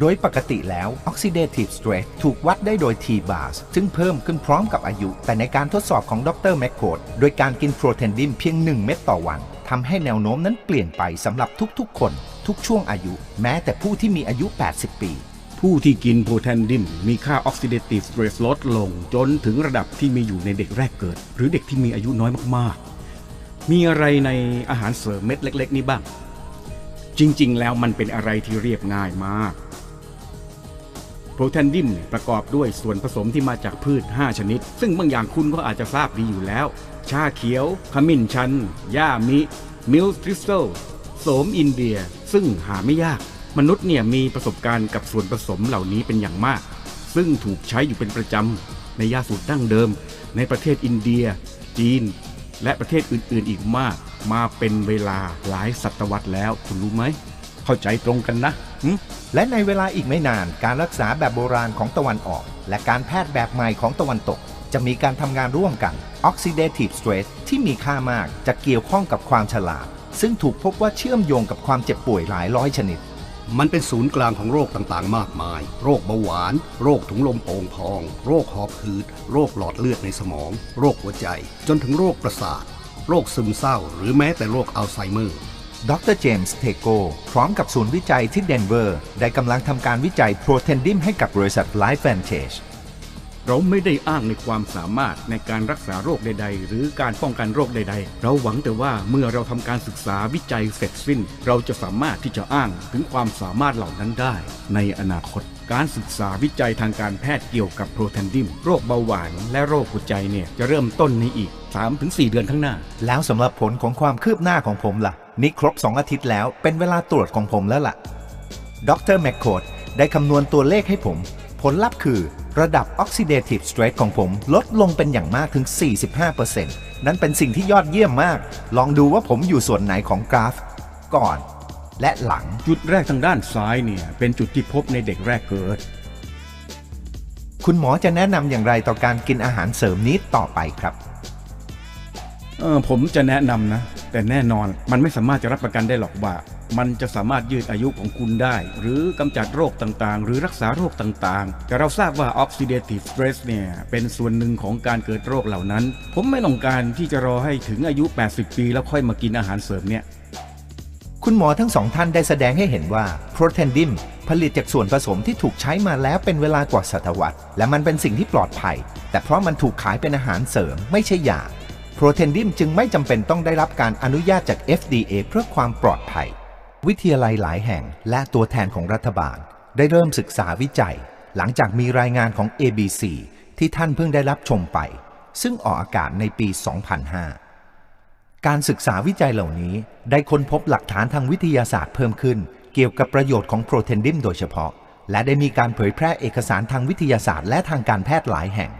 โดยปกติแล้ว oxidative stress ถูกวัดได้โดย T-bars ซึ่งเพิ่มขึ้นพร้อมกับอายุ แต่ในการทดสอบของดรแมคโคดโดยการกินโปรเทนดิมเพียง 1 เม็ดต่อวันทำให้แนวโน้มนั้นเปลี่ยนไปสำหรับทุกๆ คน ทุกช่วงอายุ แม้แต่ผู้ที่มีอายุ 80 ปี ผู้ที่กินโพแทนดิมมีค่าออกซิเดทีฟสเตรสลดลง จนถึงระดับที่มีอยู่ในเด็กแรกเกิด หรือเด็กที่มีอายุน้อยมากๆ มีอะไรในอาหารเสริมเม็ดเล็ก ๆ นี้บ้าง จริง ๆ แล้วมันเป็นอะไรที่เรียบง่ายมาก รแทนดิมประกอบด้วยส่วนผสมที่มาจากพืช 5 ชนิด ซึ่งบางอย่างคุณก็อาจจะทราบดีอยู่แล้ว ชาเขียว ขมิ้นชันย่ามิ มิลทริสโซโสมอินเดีย ซึ่งหาไม่ยาก มนุษย์เนี่ยมีประสบการณ์กับส่วนผสมเหล่านี้เป็นอย่างมาก ซึ่งถูกใช้อยู่เป็นประจำ ในยาสูตรดั้งเดิม ในประเทศอินเดีย จีน และประเทศอื่นๆ อีกมาก มาเป็นเวลาหลายศตวรรษแล้วคุณรู้ไหม เข้าใจตรงกันนะ และในเวลาอีกไม่นานการรักษาแบบโบราณของตะวันออก และการแพทย์แบบใหม่ของตะวันตก จะมีการทำงานร่วมกัน oxidative stress ที่มีค่ามากจะเกี่ยวข้องกับความฉลาด ซึ่งถูกพบว่าเชื่อมโยงกับความเจ็บป่วยหลายร้อยชนิด มันเป็นศูนย์กลางของโรคต่างๆ มากมาย โรคเบาหวาน โรคถุงลมโป่งพอง โรคหอบหืด โรคหลอดเลือดในสมอง โรคหัวใจ จนถึงโรคประสาท โรคซึมเศร้า หรือแม้แต่โรคอัลไซเมอร์ ดรเจมส์เทโกพร้อมกับศูนย์วิจัยที่เดนเวอร์ ได้กำลังทำการวิจัยโปรเทนดิมให้กับบริษัทไลฟ์แฟนเทจเราไม่ได้อ้างในความสามารถในการรักษาโรคใด ๆ หรือการป้องกันโรคใด ๆ เราหวังแต่ว่าเมื่อเราทำการศึกษาวิจัยเสร็จสิ้น เราจะสามารถที่จะอ้างถึงความสามารถเหล่านั้นได้ในอนาคต การศึกษาวิจัยทางการแพทย์เกี่ยวกับโปรแทนดิมโรคเบาหวานและโรคหัวใจเนี่ยจะเริ่มต้นในอีก 3-4 เดือนข้างหน้า แล้วสำหรับผลของความคืบหน้าของผมล่ะ นี่ครบ 2 อาทิตย์แล้วเป็นเวลาตรวจของผมแล้วล่ะดรแมคโคดได้คำนวณตัวเลขให้ผม ผลลัพธ์คือระดับ oxidative stress ของผมลดลงเป็นอย่างมากถึง 45%นั่นเป็นสิ่งที่ยอดเยี่ยมมาก ลองดูว่าผมอยู่ส่วนไหนของกราฟ ก่อน และหลัง จุดแรกทางด้านซ้ายเนี่ย เป็นจุดที่พบในเด็กแรกเกิด คุณหมอจะแนะนำอย่างไรต่อการกินอาหารเสริมนี้ต่อไปครับเออผมจะแนะนำนะ แต่แน่นอนมันไม่สามารถจะรับประกันได้หรอกว่า มันจะสามารถยืดอายุของคุณได้ หรือกำจัดโรคต่างๆ หรือรักษาโรคต่างๆ แต่เราทราบว่า oxidative stress เนี่ยเป็นส่วนหนึ่งของการเกิดโรคเหล่านั้น ผมไม่ต้องการที่จะรอให้ถึงอายุ 80 ปีแล้วค่อยมากินอาหารเสริมเนี่ย คุณหมอทั้งสองท่านได้แสดงให้เห็นว่าโปรเทนดิมผลิตจากส่วนผสมที่ถูกใช้มาแล้วเป็นเวลากว่าศตวรรษ และมันเป็นสิ่งที่ปลอดภัย แต่เพราะมันถูกขายเป็นอาหารเสริมไม่ใช่ยาโปรเทนดิมจึงไม่จำเป็นต้องได้รับการอนุญาตจาก FDA เพื่อความปลอดภัย วิทยาลัยหลายแห่งและตัวแทนของรัฐบาล ได้เริ่มศึกษาวิจัย หลังจากมีรายงานของ ABC ที่ท่านเพิ่งได้รับชมไป ซึ่งออกอากาศในปี 2005 การศึกษาวิจัยเหล่านี้ได้ค้นพบหลักฐานทางวิทยาศาสตร์เพิ่มขึ้น เกี่ยวกับประโยชน์ของโปรเทนดิมโดยเฉพาะ และได้มีการเผยแพร่เอกสารทางวิทยาศาสตร์และทางการแพทย์หลายแห่ง